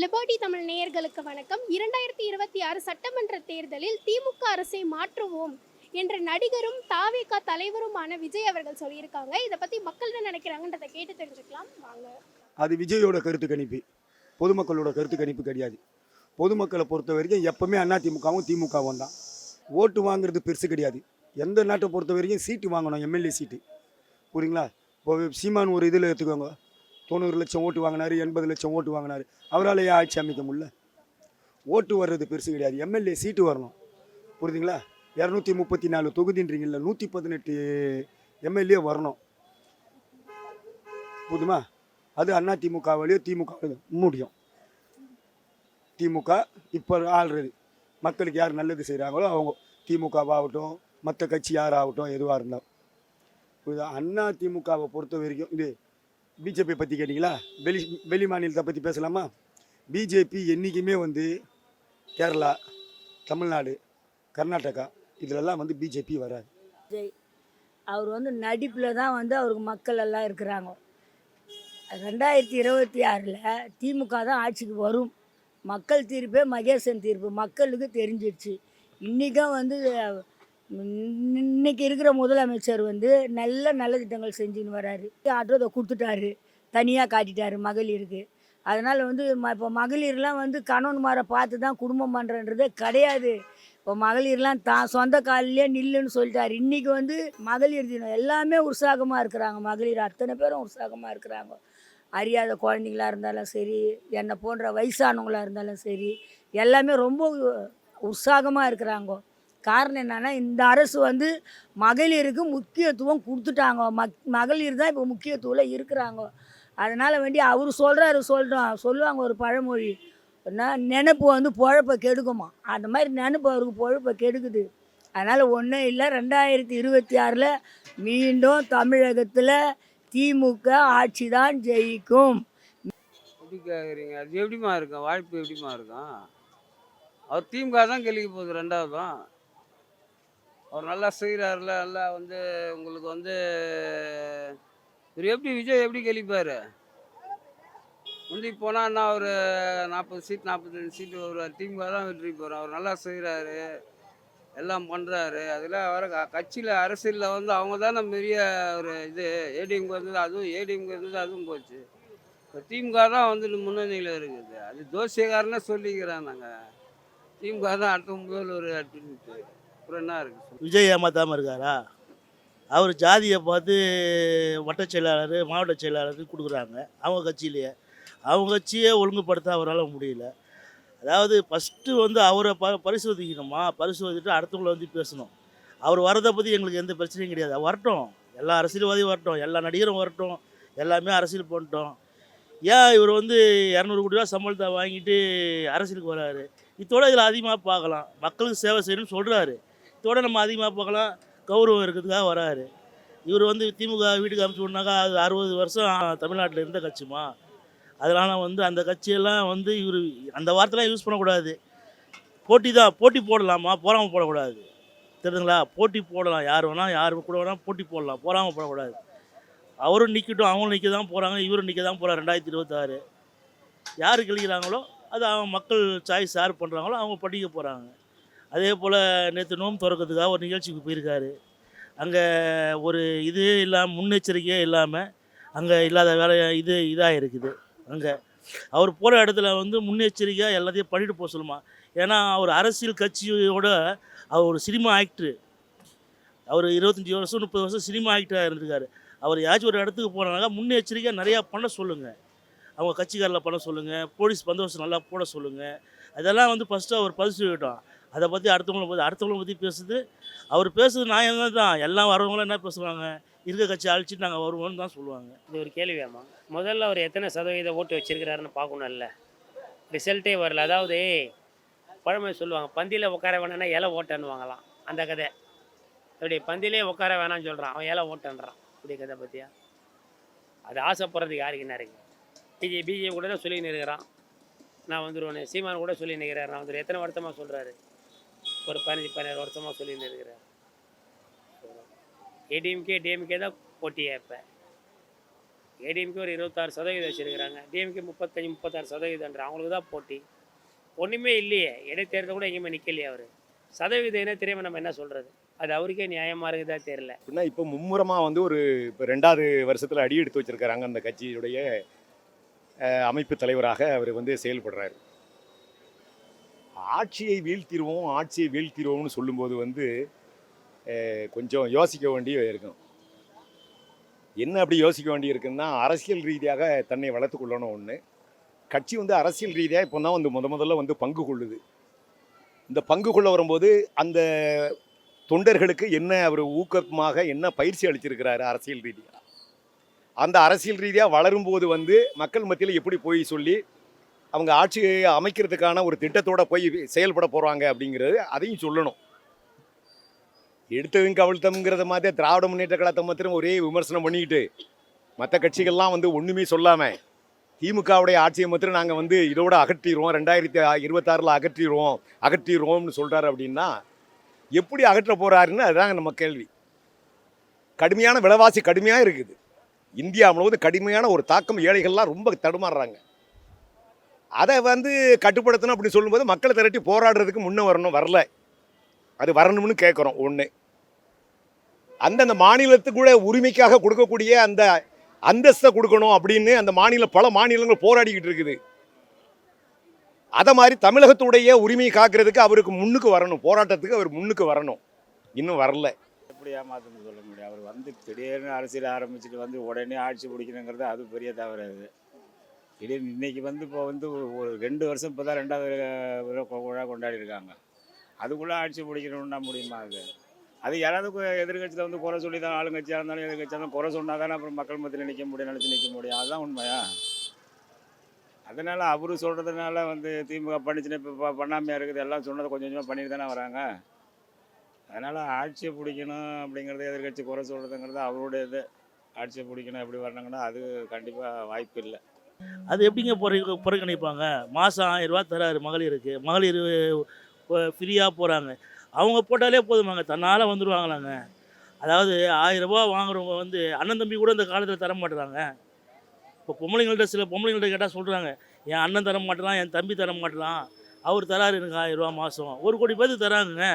Liberty Tamil நேயர்களுக்கு வணக்கம். இரண்டாயிரத்தி இருபத்தி ஆறு சட்டமன்ற தேர்தலில் திமுக அரசை மாற்றுவோம் என்ற நடிகரும் தாவேகா தலைவருமான விஜய் அவர்கள் சொல்லியிருக்காங்க. இதை பத்தி மக்கள் என்ன நினைக்கிறாங்கன்றதை கேட்டு தெரிஞ்சுக்கலாம். வாங்க. அது விஜயோட கருத்து கணிப்பு. பொதுமக்களோட கருத்து கணிப்பு கிடையாது. பொதுமக்களை பொறுத்த வரைக்கும் எப்பவுமே அதிமுகவும் திமுகவும் தான். ஓட்டு வாங்குறது பெருசு கிடையாது. எந்த நாட்டை பொறுத்த வரைக்கும் சீட்டு வாங்கணும் எம்எல்ஏ சீட்டு. புரியுங்களா? இப்போ சீமான் ஒரு இதில் எடுத்துக்கோங்க. தொண்ணூறு லட்சம் ஓட்டு வாங்கினாரு எண்பது லட்சம் ஓட்டு வாங்கினாரு. அவரால் ஏன் ஆட்சி அமைக்க முடியல. ஓட்டு வர்றது பெருசு கிடையாது. எம்எல்ஏ சீட்டு வரணும். புரியுதுங்களா? இரநூத்தி முப்பத்தி நாலு தொகுதின்றீங்கல்ல நூற்றி பதினெட்டு எம்எல்ஏ வரணும். புதுமா அது அண்ணா திமுக வழியோ திமுக முடியும். திமுக இப்போ ஆள்றது. மக்களுக்கு யார் நல்லது செய்கிறாங்களோ அவங்க. திமுகவாகட்டும் மற்ற கட்சி யாராகட்டும் எதுவாக இருந்தாலும். புரியுதா? அண்ணா திமுகவை பொறுத்த வரைக்கும் இது பிஜேபி பற்றி கேட்டிங்களா? வெளி வெளி மாநிலத்தை பற்றி பேசலாமா? பிஜேபி என்றைக்குமே வந்து கேரளா தமிழ்நாடு கர்நாடகா இதிலெல்லாம் வந்து பிஜேபி வராது. விஜய் அவர் வந்து நடிப்பில் தான் வந்து அவருக்கு மக்கள் எல்லாம் இருக்கிறாங்க. ரெண்டாயிரத்தி இருபத்தி ஆறில் திமுக தான் ஆட்சிக்கு வரும். மக்கள் தீர்ப்பே மகேசன் தீர்ப்பு. மக்களுக்கு தெரிஞ்சிடுச்சு இன்றைக்கும் வந்து இன்னைக்கு இருக்கிற முதலமைச்சர் வந்து நல்ல நல்ல திட்டங்கள் செஞ்சுன்னு வராரு. ஆட்டோதை கொடுத்துட்டாரு. தனியாக காட்டிட்டாரு மகளிருக்கு. அதனால் வந்து ம இப்போ மகளிர்லாம் வந்து கணவன்மாரை பார்த்து தான் குடும்பம் பண்ணுறன்றதே கிடையாது. இப்போ மகளிர்லாம் தான் சொந்த காலிலே நில்லுன்னு சொல்லிட்டாரு. இன்றைக்கி வந்து மகளிர் தினம். எல்லாமே உற்சாகமாக இருக்கிறாங்க மகளிர். அத்தனை பேரும் உற்சாகமாக இருக்கிறாங்க. அறியாத குழந்தைங்களா இருந்தாலும் சரி என்னை போன்ற வயசானவங்களாக இருந்தாலும் சரி எல்லாமே ரொம்ப உற்சாகமாக இருக்கிறாங்க. காரணம் என்னென்னா இந்த அரசு வந்து மகளிருக்கு முக்கியத்துவம் கொடுத்துட்டாங்க. மக் மகளிர் தான் இப்போ முக்கியத்துவம் இருக்கிறாங்க. அதனால் வேண்டி அவர் சொல்கிறாரு சொல்கிறோம் சொல்லுவாங்க ஒரு பழமொழி. என்ன நினப்பு வந்து பொழப்பை கெடுக்குமா? அந்த மாதிரி நினப்பு அவருக்கு பொழப்பை கெடுக்குது. அதனால் ஒன்றும் இல்லை ரெண்டாயிரத்தி இருபத்தி ஆறில் மீண்டும் தமிழகத்தில் திமுக ஆட்சி தான் ஜெயிக்கும். எப்படி கேட்குறீங்க அது எப்படிம்மா இருக்கும்? வாய்ப்பு எப்படிம்மா இருக்கும்? அவர் திமுக தான் கெளிக்க போகுது ரெண்டாவதும். அவர் நல்லா செய்கிறாருல நல்லா வந்து உங்களுக்கு வந்து இவர் எப்படி விஜய் எப்படி கெளிப்பார் முந்தி போனால் என்ன ஒரு நாற்பது சீட் நாற்பத்தஞ்சு சீட்டு வருவார். திமுக தான் வெற்றி போகிறோம் அவர் நல்லா செய்கிறாரு எல்லாம் பண்ணுறாரு அதில் வர கட்சியில் அரசியலில் வந்து அவங்க தானே பெரிய ஒரு இது ஏடிஎம்க்கு இருந்தது அதுவும் ஏடிஎம்கு இருந்தது அதுவும் போச்சு. இப்போ திமுக தான் வந்து முன்னணியில் இருக்குது. அது தோசியக்காரனே சொல்லிக்கிறோம் நாங்கள் திமுக தான் அடுத்த முதல்வர் அப்படின்ட்டு அப்புறம் என்ன இருக்குது விஜய் ஏமாத்தாமல் இருக்காரா? அவர் ஜாதியை பார்த்து வட்ட செயலாளர் மாவட்ட செயலாளருக்கு கொடுக்குறாங்க. அவங்க கட்சியிலேயே. அவங்க கட்சியே ஒழுங்குபடுத்த அவரால் முடியல. அதாவது ஃபஸ்ட்டு வந்து அவரை ப பரிசோதிக்கணுமா? பரிசோதிச்சுட்டு அடுத்தவங்களை வந்து பேசணும். அவர் வரதை பற்றி எங்களுக்கு எந்த பிரச்சனையும் கிடையாது. வரட்டும். எல்லா அரசியல்வாதியும் வரட்டும். எல்லா நடிகரும் வரட்டும். எல்லாமே அரசியல் பண்ணிட்டோம். ஏன் இவர் வந்து இரநூறு கோடி ரூபா சம்பளத்தை வாங்கிட்டு அரசியலுக்கு வராரு? இதோட இதில் அதிகமாக பார்க்கலாம். மக்களுக்கு சேவை செய்யணும்னு சொல்கிறாரு இதோட நம்ம அதிகமாக பார்க்கலாம். கௌரவம் இருக்கிறதுக்காக வராரு. இவர் வந்து திமுக வீட்டுக்கு அனுப்பிச்சு விட்னாக்கா அது அறுபது வருஷம் தமிழ்நாட்டில் இருந்த கட்சிமா அதனால் வந்து அந்த கட்சியெல்லாம் வந்து இவர் அந்த வார்த்தைலாம் யூஸ் பண்ணக்கூடாது. போட்டி தான் போட்டி போடலாமா? போகாமல் போடக்கூடாது. தெரியுதுங்களா போட்டி போடலாம். யார் வேணால் யார் கூட வேணால் போட்டி போடலாம். போகாமல் போடக்கூடாது. அவரும் நிற்கட்டும் அவங்களும் நிற்க தான் போகிறாங்க இவரும் நிற்க தான் போகிறார் ரெண்டாயிரத்தி இருபத்தாறு. யார் கிழிக்கிறாங்களோ அது அவங்க மக்கள் சாய்ஸ் யார் பண்ணுறாங்களோ அவங்க படிக்க போகிறாங்க அதே போல் நேற்று நோம் திறக்கிறதுக்காக ஒரு நிகழ்ச்சிக்கு போயிருக்காரு. அங்கே ஒரு இது இல்லாமல் முன்னெச்சரிக்கையே இல்லாமல் அங்கே இல்லாத வேலை இது இதாக இருக்குது அங்கே. அவர் போகிற இடத்துல வந்து முன்னெச்சரிக்கையாக எல்லாத்தையும் பண்ணிட்டு போக சொல்லுமா. ஏன்னா அவர் அரசியல் கட்சியோட அவர் ஒரு சினிமா ஆக்டரு. அவர் இருபத்தஞ்சி வருஷம் முப்பது வருஷம் சினிமா ஆக்டராக இருந்திருக்காரு. அவர் ஏதாச்சும் ஒரு இடத்துக்கு போனாக்கா முன்னெச்சரிக்கையாக நிறையா பண்ண சொல்லுங்கள் அவங்க கட்சிக்காரில் பண்ண சொல்லுங்கள் போலீஸ் பந்தோபஸ்து நல்லா போட சொல்லுங்கள் அதெல்லாம் வந்து ஃபஸ்ட்டு அவர் பதிச்சு விட்டோம் அதை பற்றி அடுத்தவங்கள பற்றி அடுத்தவங்களை பற்றி பேசுது. அவர் பேசுறது என்ன தான். எல்லாம் வரவங்களும் என்ன பேசுவாங்க? இருக்க கட்சி அழிச்சிட்டு நாங்கள் வருவோம்னு தான் சொல்லுவாங்க. இது ஒரு கேள்வியாமா முதல்ல அவர் எத்தனை சதவீத ஓட்டு வச்சிருக்கிறாருன்னு பார்க்கணும்ல. ரிசல்ட்டே வரல. அதாவது பழமொழி சொல்லுவாங்க பந்தியில் உட்கார வேணாம்னா இலை ஓட்டன்னுவாங்களாம். அந்த கதை. அப்படி பந்திலே உட்கார வேணாம்னு சொல்கிறான் அவன் இலை ஓட்டன்றான். இப்படி கதை பற்றியா அது ஆசைப்படுறதுக்கு யாருக்கு என்ன இருக்குது பிஜே பிஜே கூட தான் சொல்லின்னு இருக்கிறான். நான் வந்துடுவேன் சீமான் கூட சொல்லி நிற்கிறார் நான் வந்துடுவேன் எத்தனை வருத்தமாக சொல்கிறாரு ஒரு பதினஞ்சு பதினேழு வருஷமாக சொல்லிட்டு இருக்கிறார் ஏடிஎம்கே டிஎம்கே தான் போட்டியா இப்போ? ஏடிஎம்கே ஒரு இருபத்தாறு சதவீதம் வச்சுருக்கிறாங்க. டிஎம்கே முப்பத்தஞ்சு முப்பத்தாறு சதவீதம்ன்ற அவங்களுக்கு தான் போட்டி. ஒன்றுமே இல்லையே. இடைத்தேர்தல் கூட எங்கேயுமே நிற்கலையே அவர். சதவீதம் என்ன தெரியாமல் நம்ம என்ன சொல்கிறது அது அவருக்கே நியாயமாக இருக்குதா தெரியல. அப்படின்னா இப்போ மும்முரமாக வந்து ஒரு இப்போ ரெண்டாவது வருஷத்தில் அடி எடுத்து வச்சிருக்கிறாங்க அந்த கட்சியுடைய அமைப்பு தலைவராக அவர் வந்து செயல்படுறாரு. ஆட்சியை வீழ்த்திடுவோம் ஆட்சியை வீழ்த்திடுவோம்னு சொல்லும்போது வந்து கொஞ்சம் யோசிக்க வேண்டிய இருக்கும். என்ன அப்படி யோசிக்க வேண்டி இருக்குன்னா அரசியல் ரீதியாக தன்னை வளர்த்து கொள்ளணும் ஒன்று கட்சி வந்து அரசியல் ரீதியாக இப்போ தான் வந்து முத முதல்ல வந்து பங்கு கொள்ளுது. இந்த பங்கு கொள்ள வரும்போது அந்த தொண்டர்களுக்கு என்ன அவர் ஊக்கமாக என்ன பயிற்சி அளிச்சிருக்கிறாரு அரசியல் ரீதியாக அந்த அரசியல் ரீதியாக வளரும்போது வந்து மக்கள் மத்தியில் எப்படி போய் சொல்லி அவங்க ஆட்சியை அமைக்கிறதுக்கான ஒரு திட்டத்தோட போய் செயல்பட போகிறாங்க அப்படிங்கிறது அதையும் சொல்லணும். எடுத்ததும் கவிழ்த்தம்ங்கிறத மாதிரி திராவிட முன்னேற்ற கழகத்தை மாத்திரம் ஒரே விமர்சனம் பண்ணிக்கிட்டு மற்ற கட்சிகள்லாம் வந்து ஒன்றுமே சொல்லாமல் திமுகவுடைய ஆட்சியை மாத்திரம் நாங்கள் வந்து இதோட அகற்றிடுவோம் ரெண்டாயிரத்தி இருபத்தாறில் அகற்றிடுவோம் அகற்றிடுவோம்னு சொல்கிறாரு அப்படின்னா எப்படி அகற்ற போகிறாருன்னு அதுதாங்க நம்ம கேள்வி. கடுமையான விலைவாசி கடுமையாக இருக்குது. இந்தியா முழுவதும் கடுமையான ஒரு தாக்கம் ஏழைகள்லாம் ரொம்ப தடுமாறுறாங்க. அதை வந்து கட்டுப்படுத்தணும் அப்படின்னு சொல்லும்போது மக்களை திரட்டி போராடுறதுக்கு முன்னே வரணும் வரல. அது வரணும்னு கேட்குறோம் ஒன்று அந்தந்த மாநிலத்துக்குள்ள உரிமைக்காக கொடுக்கக்கூடிய அந்த அந்தஸ்தை கொடுக்கணும் அப்படின்னு அந்த மாநில பல மாநிலங்கள் போராடிக்கிட்டு இருக்குது. அதை மாதிரி தமிழகத்துடைய உரிமையை காக்கிறதுக்கு அவருக்கு முன்னுக்கு வரணும். போராட்டத்துக்கு அவர் முன்னுக்கு வரணும். இன்னும் வரல. எப்படி ஏமாத்துன்னு சொல்ல முடியும்? அவர் வந்து திடீர்னு அரசியல் ஆரம்பிச்சுட்டு வந்து உடனே ஆட்சி பிடிக்கணுங்கிறது அது பெரிய தவறு அது. திடீர்னு இன்னைக்கு வந்து இப்போ வந்து ஒரு ரெண்டு வருஷம் இப்போ தான் ரெண்டாவது விழா கொண்டாடிருக்காங்க கொண்டாடி இருக்காங்க அதுக்குள்ளே ஆட்சி பிடிக்கணும்னா முடியுமா அது? அது யாராவது எதிர்கட்சியில் வந்து குறை சொல்லி தான் ஆளுங்கட்சியாக இருந்தாலும் எதிர்கட்சியாக இருந்தாலும் குறை சொன்னால் தானே அப்புறம் மக்கள் மத்தியில் நிற்க முடியும் நினச்சி நிற்க முடியும். அதுதான் உண்மையா அதனால் அவரு சொல்கிறதுனால வந்து திமுக பண்ணிச்சுன்னு இப்போ பண்ணாமையாக இருக்குது. எல்லாம் சொன்னதை கொஞ்சம் கொஞ்சமாக பண்ணிட்டு தானே வராங்க. அதனால் ஆட்சியை பிடிக்கணும் அப்படிங்கிறது எதிர்கட்சி குறை சொல்கிறதுங்கிறது அவருடைய இது ஆட்சியை பிடிக்கணும் எப்படி வரணுங்கன்னா அது கண்டிப்பாக வாய்ப்பு இல்லை அது எப்படிங்க புற புறக்கணிப்பாங்க? மாதம் ஆயிரம் ரூபா தராரு மகளிருக்கு. மகளிர் ஃப்ரீயாக போகிறாங்க அவங்க போட்டாலே போதுமாங்க. தன்னால் வந்துடுவாங்களாங்க அதாவது ஆயிரம் வாங்குறவங்க வந்து அண்ணன் தம்பி கூட இந்த காலத்தில் தர மாட்டுறாங்க. இப்போ பொம்பளைங்கள்ட்ட சில பொம்பளைங்கள்ட்ட கேட்டால் சொல்கிறாங்க என் அண்ணன் தர மாட்டேறான் என் தம்பி தர மாட்டேறான். அவர் தராரு எனக்கு ஆயிரம் ரூபா மாதம் ஒரு கோடி பேருக்கு தராங்க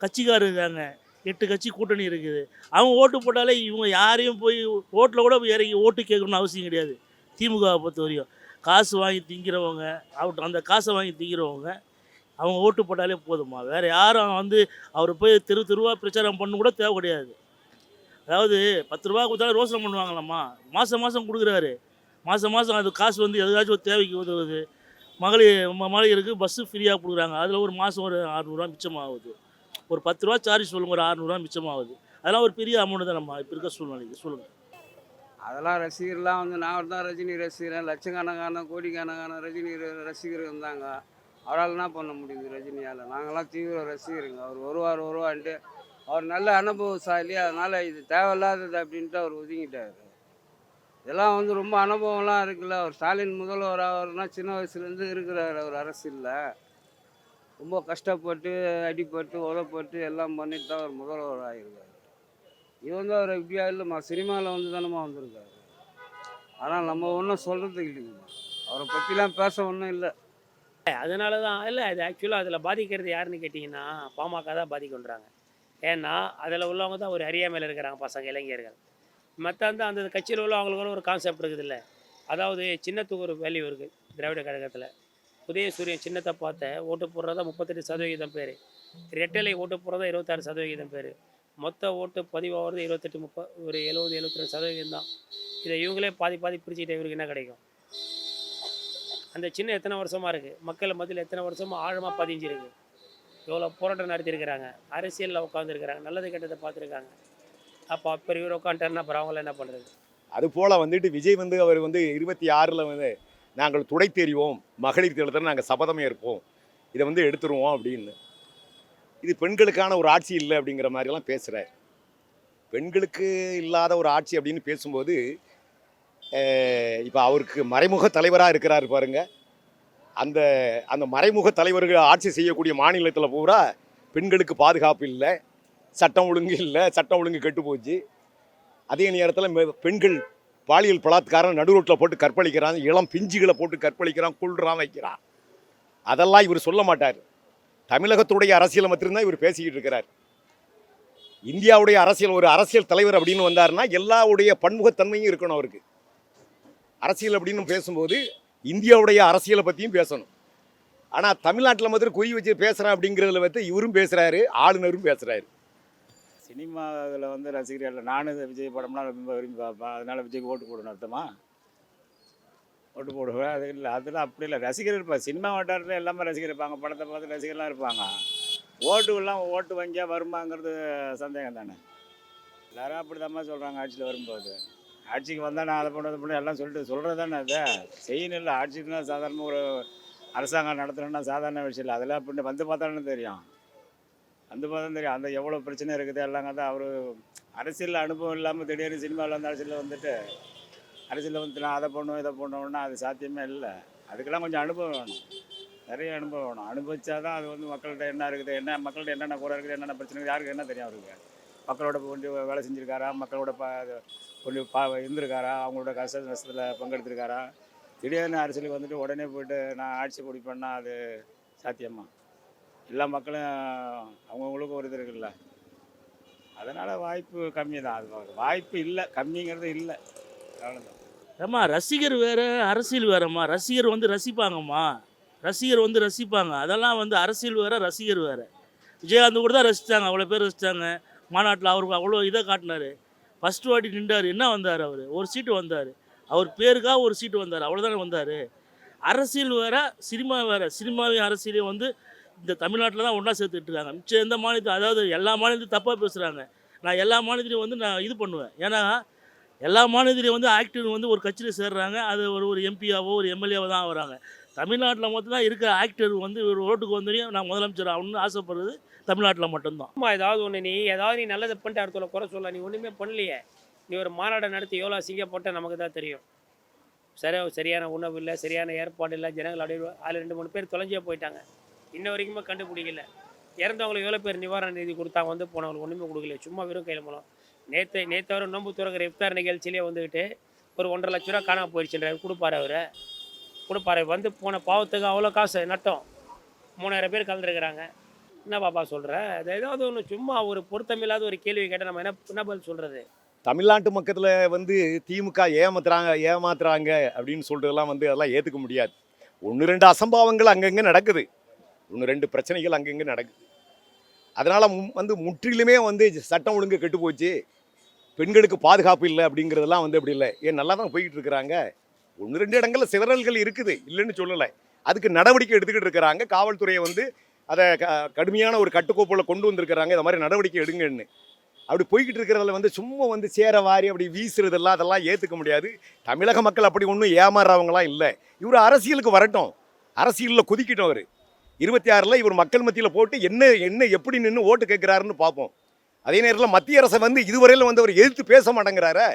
கட்சிக்காரர் இருக்காங்க. எட்டு கட்சி கூட்டணி இருக்குது. அவங்க ஓட்டு போட்டாலே இவங்க யாரையும் போய் ஓட்டில் கூட போய் இறங்கி ஓட்டு கேட்கணும்னு அவசியம் கிடையாது. திமுகவை பொறுத்த வரையும் காசு வாங்கி திங்கிறவங்க அவர்கிட்ட அந்த காசை வாங்கி திங்கிறவங்க அவங்க ஓட்டு போட்டாலே போதுமா? வேறு யாரும் வந்து அவர் போய் தெரு தெருவாக பிரச்சாரம் பண்ண கூட தேவை கிடையாது. அதாவது பத்து ரூபா கொடுத்தாலும் ரோசனம் பண்ணுவாங்களாம்மா? மாதம் மாதம் கொடுக்குறாரு. மாதம் மாதம் அது காசு வந்து எதுக்காச்சும் ஒரு தேவைக்கு உதவுது. மகளிர் மகளிருக்கு பஸ்ஸு ஃப்ரீயாக கொடுக்குறாங்க. அதில் ஒரு மாதம் ஒரு அறநூறுவா மிச்சமாகுது. ஒரு பத்து ரூபா சார்ஜ் சொல்லுங்கள் ஒரு அறநூறுவா மிச்சமாகுது. அதெல்லாம் ஒரு பெரிய அமௌண்ட் தான் நம்ம இப்போ இருக்க சூழ்நிலைக்கு. சொல்லுங்கள் அதெல்லாம் ரசிகர்லாம் வந்து நான் தான் ரஜினி ரசிகரன் லட்சக்கணக்கான கோடிக்கணக்கான ரஜினி ரசிகர் இருந்தாங்க. அவரால் என்ன பண்ண முடியுது ரஜினியால்? நாங்களாம் தீவிர ரசிகருங்க. அவர் வருவார் வருவான்ட்டு அவர் நல்ல அனுபவசாலி. அதனால் இது தேவையில்லாதது அப்படின்ட்டு அவர் ஒதுங்கிட்டார். இதெல்லாம் வந்து ரொம்ப அனுபவம்லாம் இருக்குல்ல. அவர் ஸ்டாலின் முதல்வர் அவர்னா சின்ன வயசுலேருந்து இருக்கிறார் அவர் அரசியலில். ரொம்ப கஷ்டப்பட்டு அடிப்பட்டு உதப்பட்டு எல்லாம் பண்ணிட்டு தான் அவர் முதல்வர் ஆகிருக்கார் இது வந்து அவர் இப்படியா இல்லைம்மா சினிமாவில் வந்து தானம்மா வந்திருக்காரு. ஆனால் நம்ம ஒன்றும் சொல்கிறதுக்கு இல்லைங்கம்மா. அவரை பற்றிலாம் பேச ஒன்றும் இல்லை. அதனால தான் இல்லை அது ஆக்சுவலாக அதில் பாதிக்கிறது யாருன்னு கேட்டிங்கன்னா பாமக தான் பாதிக்கின்றாங்க ஏன்னா அதில் உள்ளவங்க தான் ஒரு அறியாமையில் இருக்கிறாங்க பசங்க இளைஞர்கள். மற்ற அந்த அந்த கட்சியில் உள்ளவங்களுக்கு ஒரு கான்செப்ட் இருக்குது இல்லை அதாவது சின்னத்துக்கு ஒரு வேல்யூ இருக்குது திராவிட கழகத்தில். உதயசூரியன் சின்னத்தை பார்த்த ஓட்டு போடுறதா முப்பத்தெட்டு சதவிகிதம் பேர். ரெட்டலை ஓட்டு போடுறதா இருபத்தாறு சதவிகிதம் பேர். மொத்த ஓட்டு பதிவாகிறது இருபத்தெட்டு முப்பது ஒரு எழுபது எழுபத்தி ரெண்டு தான். இதை இவங்களே பாதி பாதி பிரிச்சுக்கிட்ட இவருக்கு என்ன கிடைக்கும்? அந்த சின்ன எத்தனை வருஷமாக இருக்குது மக்கள் மத்தியில் எத்தனை வருஷமா ஆழமாக பதிஞ்சிருக்கு எவ்வளோ போராட்டம் நடத்தியிருக்கிறாங்க? அரசியலில் உட்காந்துருக்கிறாங்க நல்லது கெட்டதை பார்த்துருக்காங்க. அப்போ அப்போ இவர் உட்காந்துட்டாருன்னா அப்புறம் அவங்கள என்ன பண்ணுறது அது போல் வந்துட்டு விஜய் வந்து அவர் வந்து இருபத்தி ஆறில் வந்து நாங்கள் துடை தெரிவோம் மகளிர் தேர்தலில் நாங்கள் சபதம் ஏற்போம். இதை வந்து எடுத்துருவோம் அப்படின்னு. இது பெண்களுக்கான ஒரு ஆட்சி இல்லை அப்படிங்கிற மாதிரிலாம் பேசுகிறார் பெண்களுக்கு இல்லாத ஒரு ஆட்சி அப்படின்னு பேசும்போது இப்போ அவருக்கு மறைமுக தலைவராக இருக்கிறார் பாருங்க. அந்த அந்த மறைமுக தலைவர்கள் ஆட்சி செய்யக்கூடிய மாநிலத்தில் பூரா பெண்களுக்கு பாதுகாப்பு இல்லை சட்டம் ஒழுங்கு இல்லை சட்டம் ஒழுங்கு கெட்டு போச்சு. அதே நேரத்தில் பெண்கள் பாலியல் பலாத்காரம் நடு ரோட்டில் போட்டு கற்பழிக்கிறான் இளம் பிஞ்சுகளை போட்டு கற்பழிக்கிறான் கொள்றான் வைக்கிறான். அதெல்லாம் இவர் சொல்ல மாட்டார். தமிழகத்துடைய அரசியலை மட்டும்தான் இவர் பேசிக்கிட்டு இருக்கிறார். இந்தியாவுடைய அரசியல் ஒரு அரசியல் தலைவர் அப்படின்னு வந்தாருன்னா எல்லாவுடைய பன்முகத்தன்மையும் இருக்கணும் அவருக்கு. அரசியல் அப்படின்னு பேசும்போது இந்தியாவுடைய அரசியலை பற்றியும் பேசணும். ஆனால் தமிழ்நாட்டில் மாத்திரம் குறி வச்சு பேசுகிறேன் அப்படிங்கிறதுல வந்து இவரும் பேசுகிறாரு ஆளுநரும் பேசுகிறாரு சினிமாவில் வந்து ரசிகர்கள் நானும் விஜய் படம்லாம் ரொம்ப விரும்பி பார்ப்பேன். அதனால் விஜய்க்கு ஓட்டு போடணும் அர்த்தமா? ஓட்டு போடுவேன். அது இல்லை அதெல்லாம் அப்படி இல்லை. ரசிகர் இருப்பாங்க சினிமா வட்டாரத்தில் எல்லாமே ரசிகர் இருப்பாங்க. படத்தை பார்த்து ரசிகர்லாம் இருப்பாங்க. ஓட்டுலாம் ஓட்டு வங்கியாக வருமாங்கிறது சந்தேகம் தானே எல்லாரும் அப்படி தான் சொல்கிறாங்க ஆட்சியில் வரும்போது. ஆட்சிக்கு வந்தால் நான் அதை பண்ண அதை பண்ண எல்லாம் சொல்லிட்டு சொல்கிறது தானே அதை? செய்யணும் இல்லை ஆட்சிக்குனா சாதாரண ஒரு அரசாங்கம் நடத்தணும்னா சாதாரண விஷயம் இல்லை. அதெல்லாம் அப்படி வந்து பார்த்தாலும் தெரியும். வந்து பார்த்தா தெரியும். அந்த எவ்வளோ பிரச்சனை இருக்குது எல்லாம் தான் அவர் அரசியல் அனுபவம் இல்லாமல் திடீர்னு சினிமாவில் வந்து அரசியலில் வந்துட்டு அரசியலில் வந்து நான் அதை பண்ணுவோம் இதை பண்ணுவோம்னா அது சாத்தியமே இல்லை. அதுக்கெல்லாம் கொஞ்சம் அனுபவம் வேணும். நிறைய அனுபவம் வேணும். அனுபவிச்சா தான் அது வந்து மக்கள்கிட்ட என்ன இருக்குது என்ன மக்கள்கிட்ட என்னென்ன குறை இருக்குது என்னென்ன பிரச்சனை இருக்குது யாருக்கு என்ன தெரியும் அவருக்கு? மக்களோட கொஞ்சம் வேலை செஞ்சுருக்காரா? மக்களோட பா கொஞ்சம் பா இருந்திருக்காரா? அவங்களோட கஷ்ட நஷ்டத்தில் பங்கெடுத்திருக்காரா? திடீர்னு அரசியலுக்கு வந்துட்டு உடனே போயிட்டு நான் ஆட்சி பிடிப்பேன்னா அது சாத்தியமா? எல்லா மக்களும் அவங்கவுங்களுக்கும் ஒரு இது இருக்குல்ல. அதனால் வாய்ப்பு கம்மி தான் அது வாய்ப்பு இல்லை. கம்மிங்கிறது இல்லை. ஏம்மா ரசிகர் வேற அரசியல் வேறம்மா. ரசிகர் வந்து ரசிப்பாங்கம்மா. ரசிகர் வந்து ரசிப்பாங்க. அதெல்லாம் வந்து அரசியல் வேற ரசிகர் வேற. விஜயகாந்த் கூட தான் ரசித்தாங்க அவ்வளோ பேர் ரசித்தாங்க மாநாட்டில் அவருக்கு அவ்வளோ இதை காட்டினார். ஃபஸ்ட்டு வாட்டி நின்றார். என்ன வந்தார் அவர்? ஒரு சீட்டு வந்தார். அவர் பேருக்காக ஒரு சீட்டு வந்தார். அவ்வளோதானே வந்தார். அரசியல் வேற சினிமா வேற. சினிமாவையும் அரசியலையும் வந்து இந்த தமிழ்நாட்டில் தான் ஒன்றா சேர்த்துட்டு இருக்காங்க. மிச்சம் எந்த மாநிலத்தையும் அதாவது எல்லா மாநிலத்தையும் தப்பாக பேசுகிறாங்க நான் எல்லா மாநிலத்திலையும் வந்து நான் இது பண்ணுவேன். ஏன்னா எல்லா மாநிலத்திலையும் வந்து ஆக்டிவ் வந்து ஒரு கட்சியில் சேர்றாங்க. அது ஒரு ஒரு எம்பியாவோ ஒரு எம்எல்ஏவோ தான் ஆகிறாங்க தமிழ்நாட்டில் மட்டும்தான் இருக்கிற ஆக்டர் வந்து ஒரு ரோட்டுக்கு வந்தோடனே நான் முதலமைச்சர் ஆகணும்னு ஆசைப்படுறது தமிழ்நாட்டில் மட்டும்தான். அம்மா ஏதாவது ஒன்று நீ ஏதாவது நீ நல்லதை பண்ணிட்டு அடுத்தவங்களை குறை சொல்ல நீ ஒன்றுமே பண்ணலையே. நீ ஒரு மாநாடை நடத்தி எவ்வளோ அசிங்கப்பட்ட நமக்கு தான் தெரியும். சரி சரியான உணவு இல்லை சரியான ஏற்பாடு இல்லை ஜனங்கள் அப்படியே அதில் ரெண்டு மூணு பேர் தொலைஞ்சே போயிட்டாங்க. இன்ன வரைக்குமே கண்டுபிடிக்கல. இறந்தவங்களுக்கு எவ்வளோ பேர் நிவாரண நிதி கொடுத்தாங்க வந்து போனவங்களுக்கு ஒன்றுமே கொடுக்கல. சும்மா வெறும் கையில் மூலம் நேற்று நேற்று அவர் நோம்பு துறக்கிற இஃப்தார் நிகழ்ச்சியிலே வந்துக்கிட்டு ஒரு ஒன்றரை லட்ச ரூபா காணாம போயிடுச்சுன்றாரு கொடுப்பாரு அவர். கொடுப்பாரு. வந்து போன பாவத்துக்கு அவ்வளோ காசு நட்டம். மூணாயிரம் பேர் கலந்துருக்குறாங்க. என்ன பாப்பா சொல்கிற அது ஏதாவது ஒன்று சும்மா ஒரு பொருத்தமில்லாத ஒரு கேள்வி கேட்டால் நம்ம என்ன என்ன பதில் சொல்கிறது தமிழ்நாட்டு மக்கத்தில் வந்து திமுக ஏமாத்துறாங்க ஏமாத்துறாங்க அப்படின்னு சொல்கிறதெல்லாம் வந்து அதெல்லாம் ஏற்றுக்க முடியாது. ஒன்று ரெண்டு அசம்பாவங்கள் அங்கங்கே நடக்குது. ஒன்று ரெண்டு பிரச்சனைகள் அங்கங்கே நடக்குது. அதனால் வந்து முற்றிலுமே வந்து சட்டம் ஒழுங்கு கெட்டு போச்சு. பெண்களுக்கு பாதுகாப்பு இல்லை அப்படிங்கிறதெல்லாம் வந்து அப்படி இல்லை. ஏன் நல்லா தான் போய்கிட்டு இருக்கிறாங்க? ஒன்று ரெண்டு இடங்களில் சிதறல்கள் இருக்குது. இல்லைன்னு சொல்லலை. அதுக்கு நடவடிக்கை எடுத்துக்கிட்டு இருக்கிறாங்க. காவல்துறையை வந்து அதை க கடுமையான ஒரு கட்டுக்கோப்பில் கொண்டு வந்திருக்கிறாங்க. இந்த மாதிரி நடவடிக்கை எடுங்கன்னு. அப்படி போய்கிட்டு இருக்கிறதுல வந்து சும்மா வந்து சேர வாரி அப்படி வீசுறதெல்லாம் அதெல்லாம் ஏற்றுக்க முடியாது. தமிழக மக்கள் அப்படி ஒன்றும் ஏமாறுறவங்களாம் இல்லை. இவர் அரசியலுக்கு வரட்டும். அரசியலில் குதிக்கட்டும் அவர். இருபத்தி ஆறில் இவர் மக்கள் மத்தியில் போட்டு என்ன என்ன எப்படி நின்று ஓட்டு கேட்குறாருன்னு பார்ப்போம். அதே நேரத்தில் மத்திய அரசை வந்து இதுவரையிலும் வந்து அவர் எதிர்த்து பேச மாட்டேங்கிறாரு.